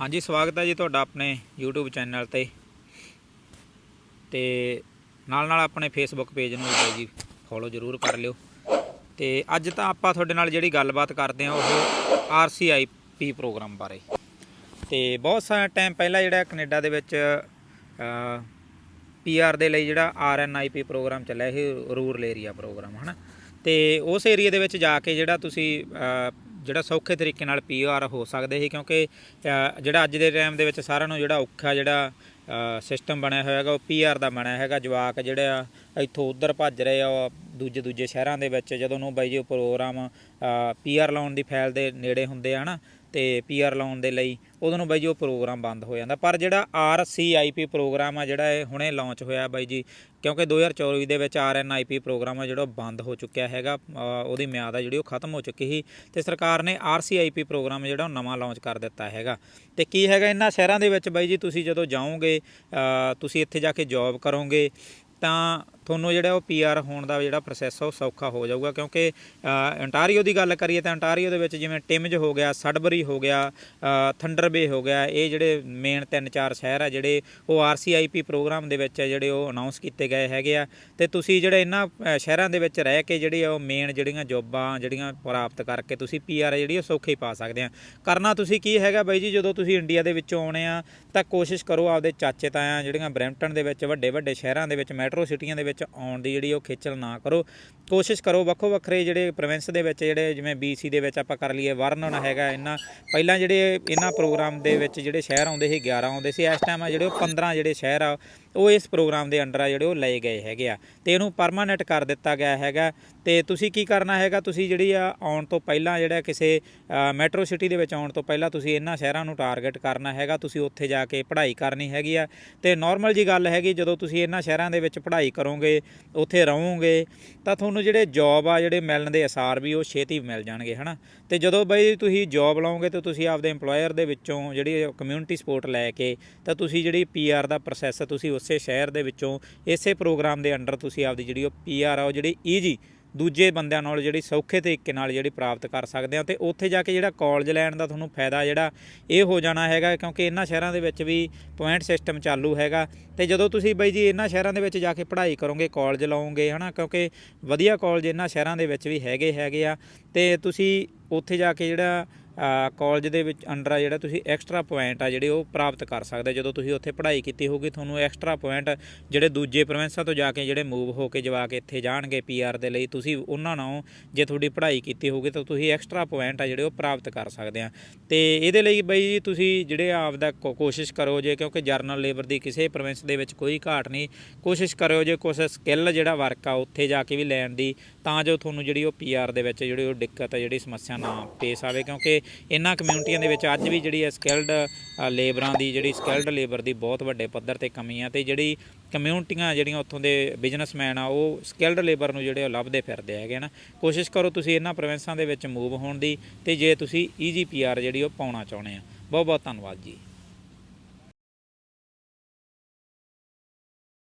ਹਾਂਜੀ, ਸਵਾਗਤ ਹੈ ਜੀ ਤੁਹਾਡਾ ਆਪਣੇ YouTube ਚੈਨਲ ਤੇ। ਤੇ ਨਾਲ ਨਾਲ ਆਪਣੇ Facebook ਪੇਜ ਨੂੰ ਵੀ ਜੀ ਫੋਲੋ ਜ਼ਰੂਰ ਕਰ ਲਿਓ। ਤੇ ਅੱਜ ਤਾਂ ਆਪਾਂ ਤੁਹਾਡੇ ਨਾਲ ਜਿਹੜੀ ਗੱਲਬਾਤ ਕਰਦੇ ਹਾਂ, ਉਹ RCIP ਪ੍ਰੋਗਰਾਮ ਬਾਰੇ। ਤੇ ਬਹੁਤ ਸਾਰਾ ਟਾਈਮ ਪਹਿਲਾਂ ਜਿਹੜਾ ਕੈਨੇਡਾ ਦੇ ਵਿੱਚ ਪੀਆਰ ਦੇ ਲਈ ਜਿਹੜਾ ਆਰਐਨਆਈਪੀ ਪ੍ਰੋਗਰਾਮ ਚੱਲਿਆ ਇਹ ਰੂਰਲ ਏਰੀਆ ਪ੍ਰੋਗਰਾਮ ਹਨਾ? ਤੇ ਉਸ ਏਰੀਆ ਦੇ ਵਿੱਚ ਜਾ ਕੇ ਜਿਹੜਾ ਤੁਸੀਂ ਜਿਹੜਾ ਸੌਖੇ ਤਰੀਕੇ ਨਾਲ ਪੀਆਰ ਹੋ ਸਕਦੇ ਸੀ ਕਿਉਂਕਿ ਜਿਹੜਾ ਅੱਜ ਦੇ ਟਾਈਮ ਦੇ ਵਿੱਚ ਸਾਰਿਆਂ ਨੂੰ ਜਿਹੜਾ ਔਖਾ ਜਿਹੜਾ ਸਿਸਟਮ ਬਣਿਆ ਹੋਇਆ ਹੈਗਾ, ਉਹ ਪੀਆਰ ਦਾ ਬਣਿਆ ਹੈਗਾ। ਜਵਾਕ ਜਿਹੜੇ ਆ, ਇੱਥੋਂ ਉੱਧਰ ਭੱਜ ਰਹੇ ਆ, ਉਹ ਦੂਜੇ ਦੂਜੇ ਸ਼ਹਿਰਾਂ ਦੇ ਵਿੱਚ, ਜਦੋਂ ਨੂੰ ਬਾਈ ਜੀ ਉਹ ਪ੍ਰੋਗਰਾਮ ਪੀਆਰ ਲਾਉਣ ਦੀ ਫਾਈਲ ਦੇ ਨੇੜੇ ਹੁੰਦੇ ਆ ਨਾ ਤੇ ਪੀਆਰ ਲਾਉਣ ਦੇ ਲਈ, ਉਦੋਂ ਨੂੰ ਬਾਈ ਜੀ ਉਹ ਪ੍ਰੋਗਰਾਮ ਬੰਦ ਹੋ ਜਾਂਦਾ। ਪਰ ਜਿਹੜਾ ਆਰਸੀਆਈਪੀ ਪ੍ਰੋਗਰਾਮ ਆ, ਜਿਹੜਾ ਇਹ ਹੁਣੇ ਲਾਂਚ ਹੋਇਆ ਬਾਈ ਜੀ, ਕਿਉਂਕਿ 2024 ਦੇ ਵਿੱਚ ਆਰਐਨਆਈਪੀ ਪ੍ਰੋਗਰਾਮ ਆ, ਜਿਹੜਾ ਉਹ ਬੰਦ ਹੋ ਚੁੱਕਿਆ ਹੈਗਾ ਉਹਦੀ ਮਿਆਦ ਆ ਜਿਹੜੀ ਉਹ ਖਤਮ ਹੋ ਚੁੱਕੀ ਸੀ ਤੇ ਸਰਕਾਰ ਨੇ ਆਰਸੀਆਈਪੀ ਪ੍ਰੋਗਰਾਮ ਜਿਹੜਾ ਉਹ ਨਵਾਂ ਲਾਂਚ ਕਰ ਦਿੱਤਾ ਹੈਗਾ। ਤੇ ਕੀ ਹੈਗਾ ਇਹਨਾਂ ਸ਼ਹਿਰਾਂ ਦੇ ਵਿੱਚ ਬਾਈ ਜੀ, ਤੁਸੀਂ ਜਦੋਂ ਜਾਓਗੇ ਤੁਸੀਂ ਇੱਥੇ ਜਾ ਕੇ ਜੌਬ ਕਰੋਗੇ, ਤਾਂ ਤੁਹਾਨੂੰ ਜਿਹੜਾ ਉਹ ਪੀਆਰ ਹੋਣ ਦਾ ਜਿਹੜਾ ਪ੍ਰੋਸੈਸ ਆ, ਉਹ ਸੌਖਾ ਹੋ ਜਾਊਗਾ, ਕਿਉਂਕਿ ਅੰਟਾਰੀਓ ਦੀ ਗੱਲ ਕਰੀਏ ਤਾਂ ਅੰਟਾਰੀਓ ਦੇ ਵਿੱਚ ਜਿਵੇਂ ਟਿਮਜ ਹੋ ਗਿਆ ਸਡਬਰੀ ਹੋ ਗਿਆ ਥੰਡਰਬੇ ਹੋ ਗਿਆ, ਇਹ ਜਿਹੜੇ ਮੇਨ ਤਿੰਨ ਚਾਰ ਸ਼ਹਿਰ ਆ ਜਿਹੜੇ ਉਹ ਆਰਸੀਆਈਪੀ ਪ੍ਰੋਗਰਾਮ ਦੇ ਵਿੱਚ ਜਿਹੜੇ ਉਹ ਅਨਾਉਂਸ ਕੀਤੇ ਗਏ ਹੈਗੇ ਆ। ਤੇ ਤੁਸੀਂ ਜਿਹੜੇ ਇਹਨਾਂ ਸ਼ਹਿਰਾਂ ਦੇ ਵਿੱਚ ਰਹਿ ਕੇ ਜਿਹੜੇ ਉਹ ਮੇਨ ਜਿਹੜੀਆਂ ਜੋਬਾਂ, ਜਿਹੜੀਆਂ ਪ੍ਰਾਪਤ ਕਰਕੇ ਤੁਸੀਂ ਪੀਆਰ ਜਿਹੜੀ ਉਹ ਸੌਖੇ ਪਾ ਸਕਦੇ ਆ। ਕਰਨਾ ਤੁਸੀਂ ਕੀ ਹੈਗਾ ਬਾਈ ਜੀ, ਜਦੋਂ ਤੁਸੀਂ ਇੰਡੀਆ ਦੇ ਵਿੱਚੋਂ ਆਉਣੇ ਆ, ਤਾਂ ਕੋਸ਼ਿਸ਼ ਕਰੋ ਆਪਦੇ ਚਾਚੇ ਤਾਇਆ ਜਿਹੜੀਆਂ ਬਰੈਂਪਟਨ ਦੇ ਵਿੱਚ ਵੱਡੇ ਵੱਡੇ ਸ਼ਹਿਰਾਂ ਦੇ ਵਿੱਚ ਮੈਟਰੋ ਸਿਟੀਆਂ ਦੇ ਵਿੱਚ ਆਉਣ ਦੀ ਜਿਹੜੀ ਉਹ ਖੇਚਲ ਨਾ ਕਰੋ। ਕੋਸ਼ਿਸ਼ ਕਰੋ ਵੱਖੋ ਵੱਖਰੇ ਜਿਹੜੇ ਪ੍ਰੋਵਿੰਸ ਦੇ ਵਿੱਚ ਜਿਹੜੇ ਜਿਵੇਂ BC ਦੇ ਵਿੱਚ ਆਪਾਂ ਕਰ ਲਈਏ ਵਰਨਨ ਹੈਗਾ ਇਹਨਾਂ ਪਹਿਲਾਂ ਜਿਹੜੇ ਇਹਨਾਂ ਪ੍ਰੋਗਰਾਮ ਦੇ ਵਿੱਚ ਜਿਹੜੇ ਸ਼ਹਿਰ ਆਉਂਦੇ ਸੀ 11 ਆਉਂਦੇ ਸੀ, ਇਸ ਟਾਈਮ ਆ ਜਿਹੜੇ ਉਹ 15 ਜਿਹੜੇ ਸ਼ਹਿਰ ਆ, ਉਹ ਇਸ ਪ੍ਰੋਗਰਾਮ ਦੇ ਅੰਡਰ ਆ ਜਿਹੜੇ ਉਹ ਲਏ ਗਏ ਹੈਗੇ ਆ। ਤੇ ਇਹਨੂੰ ਪਰਮਾਨੈਂਟ ਕਰ ਦਿੱਤਾ ਗਿਆ ਹੈਗਾ। ਤੇ ਤੁਸੀਂ ਕੀ ਕਰਨਾ ਹੈਗਾ, ਤੁਸੀਂ ਜਿਹੜੀ ਆ ਆਉਣ ਤੋਂ ਪਹਿਲਾਂ ਜਿਹੜਾ ਕਿਸੇ ਮੈਟਰੋ ਸਿਟੀ ਦੇ ਵਿੱਚ ਆਉਣ ਤੋਂ ਪਹਿਲਾਂ ਤੁਸੀਂ ਇਹਨਾਂ ਸ਼ਹਿਰਾਂ ਨੂੰ ਟਾਰਗੇਟ ਕਰਨਾ ਹੈਗਾ। ਤੁਸੀਂ ਉੱਥੇ ਜਾ ਕੇ ਪੜ੍ਹਾਈ ਕਰਨੀ ਹੈਗੀ ਆ। ਤੇ ਨਾਰਮਲ ਜੀ ਗੱਲ ਹੈਗੀ, ਜਦੋਂ ਤੁਸੀਂ ਇਹਨਾਂ ਸ਼ਹਿਰਾਂ ਦੇ ਵਿੱਚ ਪੜ੍ਹਾਈ ਕਰੋਗੇ ਉੱਥੇ ਰਹੋਗੇ, ਤਾਂ ਤੁਹਾਨੂੰ ਜਿਹੜੇ ਜੌਬ ਆ, ਜਿਹੜੇ ਮਿਲਣ ਦੇ ਅਸਾਰ ਵੀ ਉਹ ਛੇਤੀ ਮਿਲ ਜਾਣਗੇ, ਹਨਾ? ਤੇ ਜਦੋਂ ਬਈ ਤੁਸੀਂ ਜੌਬ ਲਾਓਗੇ ਤੇ ਤੁਸੀਂ ਆਪਦੇ EMPLOYER ਦੇ ਵਿੱਚੋਂ ਜਿਹੜੀ ਕਮਿਊਨਿਟੀ ਸਪੋਰਟ ਲੈ ਕੇ, ਤਾਂ ਤੁਸੀਂ ਜਿਹੜੀ ਪੀਆਰ ਦਾ ਪ੍ਰੋਸੈਸ ਤੁਸੀਂ ਉਸੇ ਸ਼ਹਿਰ ਦੇ ਵਿੱਚੋਂ, ਇਸੇ ਪ੍ਰੋਗਰਾਮ ਦੇ ਅੰਡਰ ਤੁਸੀਂ ਆਪਦੀ ਜਿਹੜੀ ਉਹ ਪੀਆਰ ਆ, ਉਹ ਜਿਹੜੀ ਈਜੀ ਦੂਜੇ ਬੰਦਿਆਂ ਨਾਲ ਜਿਹੜੀ ਸੌਖੇ ਤਰੀਕੇ ਨਾਲ ਜਿਹੜੀ ਪ੍ਰਾਪਤ ਕਰ ਸਕਦੇ ਆ ਤੇ ਉੱਥੇ ਜਾ ਕੇ ਜਿਹੜਾ ਕਾਲਜ ਲੈਣ ਦਾ ਤੁਹਾਨੂੰ ਫਾਇਦਾ ਜਿਹੜਾ ਇਹ ਹੋ ਜਾਣਾ ਹੈਗਾ, ਕਿਉਂਕਿ ਇਹਨਾਂ ਸ਼ਹਿਰਾਂ ਦੇ ਵਿੱਚ ਵੀ ਪੁਆਇੰਟ ਸਿਸਟਮ ਚਾਲੂ ਹੈਗਾ ਤੇ ਜਦੋਂ ਤੁਸੀਂ ਬਾਈ ਜੀ ਇਹਨਾਂ ਸ਼ਹਿਰਾਂ ਦੇ ਵਿੱਚ ਜਾ ਕੇ ਪੜ੍ਹਾਈ ਕਰੋਗੇ, ਕਾਲਜ ਲਾਓਗੇ, ਹਨਾ, ਕਿਉਂਕਿ ਵਧੀਆ ਕਾਲਜ ਇਹਨਾਂ ਸ਼ਹਿਰਾਂ ਦੇ ਵਿੱਚ ਵੀ ਹੈਗੇ ਹੈਗੇ ਆ ਤੇ ਤੁਸੀਂ ਉੱਥੇ ਜਾ ਕੇ ਜਿਹੜਾ ਕਾਲਜ ਦੇ ਵਿੱਚ ਅੰਡਰ ਆ ਜਿਹੜਾ ਤੁਸੀਂ ਐਕਸਟਰਾ ਪੁਆਇੰਟ ਆ ਜਿਹੜੇ ਉਹ ਪ੍ਰਾਪਤ ਕਰ ਸਕਦੇ ਜਦੋਂ ਤੁਸੀਂ ਉੱਥੇ ਪੜ੍ਹਾਈ ਕੀਤੀ ਹੋਊਗੀ, ਤੁਹਾਨੂੰ ਐਕਸਟਰਾ ਪੁਆਇੰਟ ਜਿਹੜੇ ਦੂਜੇ ਪ੍ਰੋਵਿੰਸਾਂ ਤੋਂ ਜਾ ਕੇ ਜਿਹੜੇ ਮੂਵ ਹੋ ਕੇ ਜਵਾ ਕੇ ਇੱਥੇ ਜਾਣਗੇ ਪੀਆਰ ਦੇ ਲਈ, ਤੁਸੀਂ ਉਹਨਾਂ ਨਾਲੋਂ ਜੇ ਤੁਹਾਡੀ ਪੜ੍ਹਾਈ ਕੀਤੀ ਹੋਊਗੀ ਤਾਂ ਤੁਸੀਂ ਐਕਸਟਰਾ ਪੁਆਇੰਟ ਆ ਜਿਹੜੇ ਉਹ ਪ੍ਰਾਪਤ ਕਰ ਸਕਦੇ ਆ। ਤੇ ਇਹਦੇ ਲਈ ਬਈ ਤੁਸੀਂ ਜਿਹੜੇ ਆਪਦਾ ਕੋ- ਕੋਸ਼ਿਸ਼ ਕਰੋ ਜੇ, ਕਿਉਂਕਿ ਜਰਨਲ ਲੇਬਰ ਦੀ ਕਿਸੇ ਪ੍ਰੋਵਿੰਸ ਦੇ ਵਿੱਚ ਕੋਈ ਘਾਟ ਨਹੀਂ, ਕੋਸ਼ਿਸ਼ ਕਰਿਓ ਜੇ ਕੁਛ ਸਕਿੱਲ ਜਿਹੜਾ ਵਰਕ ਆ, ਉੱਥੇ ਜਾ ਕੇ ਵੀ ਲੈਣ ਦੀ ਤਾਂ ਜੋ ਤੁਹਾਨੂੰ ਜਿਹੜੀ ਉਹ ਪੀਆਰ ਦੇ ਵਿੱਚ ਜਿਹੜੀ ਉਹ ਦਿੱਕਤ ਆ ਜਿਹੜੀ ਸਮੱਸਿਆ ਨਾ ਪੇਸ਼ ਆਵੇ, ਕਿਉਂਕਿ ਇਹਨਾਂ ਕਮਿਊਨਿਟੀਆਂ ਦੇ ਵਿੱਚ ਅੱਜ ਵੀ ਜਿਹੜੀ ਹੈ ਸਕਿਲਡ ਲੇਬਰਾਂ ਦੀ ਜਿਹੜੀ ਸਕਿਲਡ ਲੇਬਰ ਦੀ ਬਹੁਤ ਵੱਡੇ ਪੱਧਰ ਤੇ ਕਮੀ ਆ ਤੇ ਜਿਹੜੀ ਕਮਿਊਨਿਟੀਆਂ ਜਿਹੜੀਆਂ ਉੱਥੋਂ ਦੇ ਬਿਜ਼ਨਸਮੈਨ ਆ, ਉਹ ਸਕਿਲਡ ਲੇਬਰ ਨੂੰ ਜਿਹੜੇ ਉਹ ਲੱਭਦੇ ਫਿਰਦੇ ਹੈਗੇ ਨਾ ਕੋਸ਼ਿਸ਼ ਕਰੋ ਤੁਸੀਂ ਇਹਨਾਂ ਪ੍ਰੋਵਿੰਸਾਂ ਦੇ ਵਿੱਚ ਮੂਵ ਹੋਣ ਦੀ ਤੇ ਜੇ ਤੁਸੀਂ ਈਜੀ ਪੀਆਰ ਜਿਹੜੀ ਉਹ ਪਾਉਣਾ ਚਾਹੁੰਦੇ ਆ। ਬਹੁਤ ਬਹੁਤ ਧੰਨਵਾਦ ਜੀ।